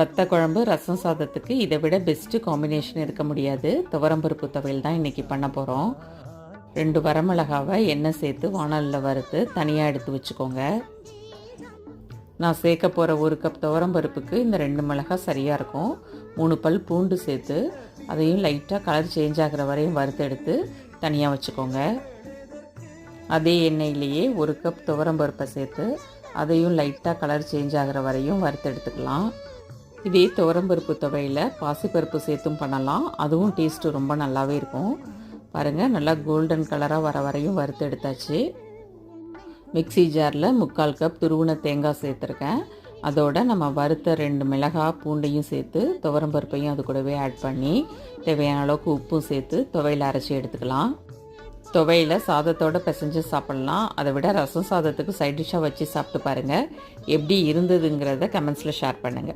வத்த குழம்பு ரசம் சாதத்துக்கு இதை விட பெஸ்ட்டு காம்பினேஷன் இருக்க முடியாது. துவரம்பருப்பு துவையல் தான் இன்றைக்கி பண்ண போகிறோம் ரெண்டு வரமிளகாவை எண்ணெய் சேர்த்து வானலில் வறுத்து தனியாக எடுத்து வச்சுக்கோங்க. நான் சேர்க்க போகிற ஒரு கப் துவரம்பருப்புக்கு இந்த ரெண்டு மிளகாய் சரியாக இருக்கும். மூணு பல் பூண்டு சேர்த்து அதையும் லைட்டாக கலர் சேஞ்ச் ஆகிற வரையும் வறுத்து எடுத்து தனியாக வச்சுக்கோங்க. அதே எண்ணெயிலேயே ஒரு கப் துவரம்பருப்பை சேர்த்து அதையும் லைட்டாக கலர் சேஞ்ச் ஆகிற வரையும் வறுத்து எடுத்துக்கலாம் இதே துவரம்பருப்பு துவையில் பாசிப்பருப்பு சேர்த்தும் பண்ணலாம். அதுவும் டேஸ்ட்டு ரொம்ப நல்லாவே இருக்கும். பாருங்கள் நல்லா கோல்டன் கலராக வர வரையும் வறுத்து எடுத்தாச்சு. மிக்ஸி ஜாரில் முக்கால் கப் துருவின தேங்காய் சேர்த்துருக்கேன். அதோட நம்ம வறுத்த ரெண்டு மிளகாய் பூண்டையும் சேர்த்து துவரம்பருப்பையும் அது கூடவே ஆட் பண்ணி தேவையான அளவுக்கு உப்பும் சேர்த்து துவையில் அரைச்சி எடுத்துக்கலாம். துவையில் சாதத்தோட பிசைஞ்சு சாப்பிட்லாம். அதை விட ரசம் சாதத்துக்கு சைட் டிஷ்ஷாக வச்சு சாப்பிட்டு பாருங்கள் எப்படி இருந்ததுங்கிறத கமெண்ட்ஸில் ஷேர் பண்ணுங்கள்